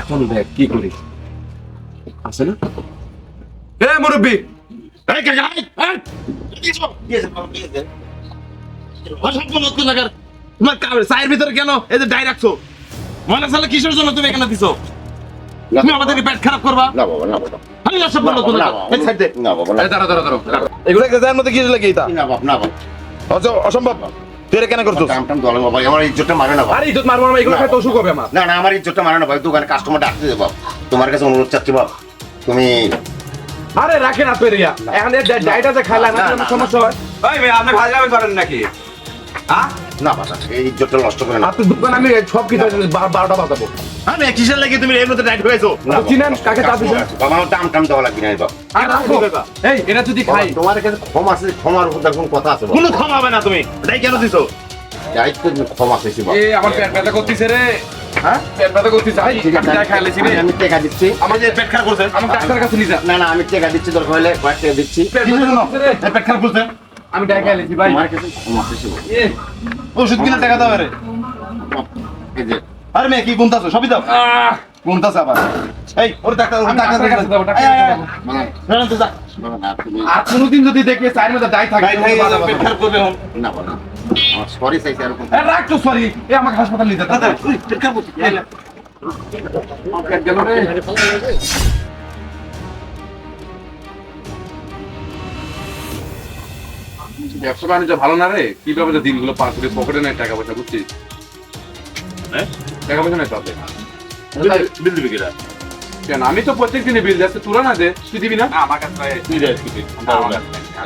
এখন দেখ কি করি? আছে না? এ মুরব্বী! চায়ের ভিতরে কেন? এই যে ডাই রাখছো। মনে সালে কিসের জন্য তুমি এখানে দিছো? তুমি আমাদেরকে পেট খারাপ করবা? না বাবা না বাবা। আমি অসভ্য লোক না, না, এই সাইড দে। না বাবা না। এই দাঁড়া দাঁড়া দাঁড়া দাঁড়া। এগুলো এর মধ্যে কি লাগে এটা না বাবা না বাবা অসম্ভব। তুই কেন করছিস? টাম টাম দলে বাবা আমার ইজ্জতটা মানে না বাবা। আরে ইজ্জত মারবো না এগুলো আমার। না না আমার ইজ্জতটা মানে না ভাই দোকানে কাস্টমার ডাকতে দেবো তোমার কাছে অনুরোধ চাচ্ছি বাবা তুমি আরে রাখে না পেরিয়া এখন ডাইটা যে খাইলাম না, সমস্যা হয়। ভাই ভাই আপনি ভাজলামি করেন নাকি? হ্যাঁ না বাবা এই ইজ্জতটা নষ্ট করে না। আপনার দোকান আমি সব কিছু বারোটা বাজাবো। আমি কিসের লাগে তুমি এর মধ্যে টাইট হয়েছো চিনেন কাকে চা দিবেন? আমার দাম টাম দেওয়া লাগবে না বাবা আর রাখো। এই এটা যদি খাই। তোমার কাছে ক্ষমা আছে ক্ষমার উপর কোন কথা আছে কোনো ক্ষমা হবে না তুমি। এটাই কেন দিছো? দায়িত্ব ক্ষমা চাইছি বাবা। এ আমার পেট ব্যথা করতেছে রে। হ্যাঁ? পেট ব্যথা করতেছে। আই আমি খাই লেছি রে। আমি- আমি টাকা দিচ্ছি। আমার যে পেট খারাপ করছে আমার ডাক্তারের কাছে নিয়ে যা। না না আমি টাকা দিচ্ছি দরকার হলে কয়েক টাকা দিচ্ছি। পেট ব্যথা করতেছে পেট খারাপ করছে? আমি খাই ভাই তোমার কাছে ক্ষমা চাইছি বাবা। ওষুধ কিনে টাকা দাও রে এই যে। আরে মেয়ে কি গুনতাছো সবই দাও। গুনতাছে আবার। এই ওর ডাক্তার ওর ডাক্তার কাছে যাব। মানে না না, তো যা। আর কোনোদিন যদি দেখে চায়ের মধ্যে ডাই থাকে করবে না সরি চাইছি আর রাখ তো সরি এ আমাকে হাসপাতাল নিয়ে পেট গেল রে। ব্যবসা বাণিজ্য ভালো না রে? কীভাবে যে দিনগুলো পার করে পকেটে নাই টাকা পয়সা বুঝছিস? হ্যাঁ? টাকা পয়সা নাই তাতে। বিল দিবি কিরা? কেন? আমি তো প্রত্যেক দিনে বিল যাচ্ছে তুলা না দে। তুই দিবি না? আমার কাছে তুই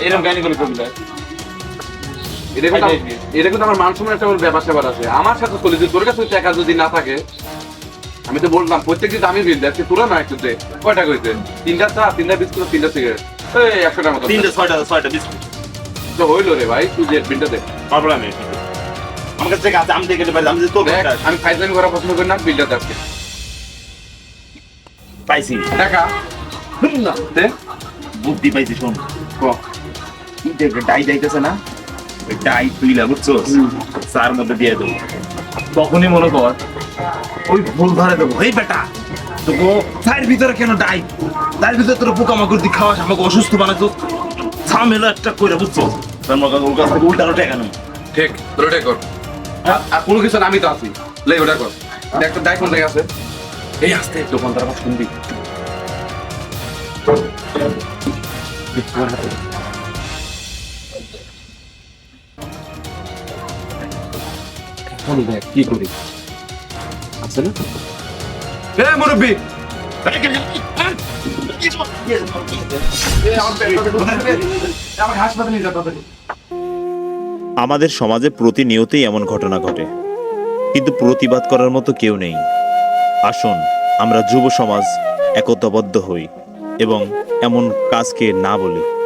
এরকম গানি করে করবি এটা কিন্তু এটা কিন্তু আমার মান সম্মান একটা ব্যাপার স্যাপার আছে। আমার সাথে চলে যে তোর কাছে টাকা যদি না থাকে আমি তো বললাম প্রত্যেক দিন আমি বিল যাচ্ছি তুলা না একটু দে। কয়টা কইতে তিনটা চা তিনটা বিস্কুট তিনটা সিগারেট এই একশো টাকা মতো। তিনটে ছয়টা ছয়টা বিস্কুট। তো হইল রে ভাই তুই যে বিলটা দে। প্রবলেম নেই আমার কাছে আছে আমি দেখে নিতে পারি আমি তো দেখ আমি ফাইজলামি করা পছন্দ করি না বিলটা দেখতে পাইছি। টাকা না। দে। বুদ্ধি পাইছি শোন। ক। দেখবে ডাই যাইতেছে না ওই ডাই তুইলা বুঝছ চার মধ্যে দিয়ে দেবো। তখনই মনে কর ওই ভুল ধরে দেবো। এই বেটা! তোকে চায়ের ভিতরে কেন ডাই? তার ভিতরে তোর পোকামাকড় দিয়ে খাওয়াস আমাকে অসুস্থ বানাতো ঝামেলা একটা করে বুঝছ? মনে কর ওর কাছ থেকে উল্টানো টাকা নেই ঠিক তোর ওটাই কর। আর- আর কোনো কিছু আমি তো আছি। লে ওটা কর। দেখ তো দেখ কোন জায়গায় আছে। এই আসতে দোকানদার আবার শুনবি। এখন দেখ কি করি? আছে না? এ মুরব্বী! আমাদের সমাজে প্রতিনিয়তই এমন ঘটনা ঘটে। কিন্তু প্রতিবাদ করার মতো কেউ নেই। আসুন, আমরা যুব সমাজ একতাবদ্ধ হই এবং এমন কাজকে না বলি।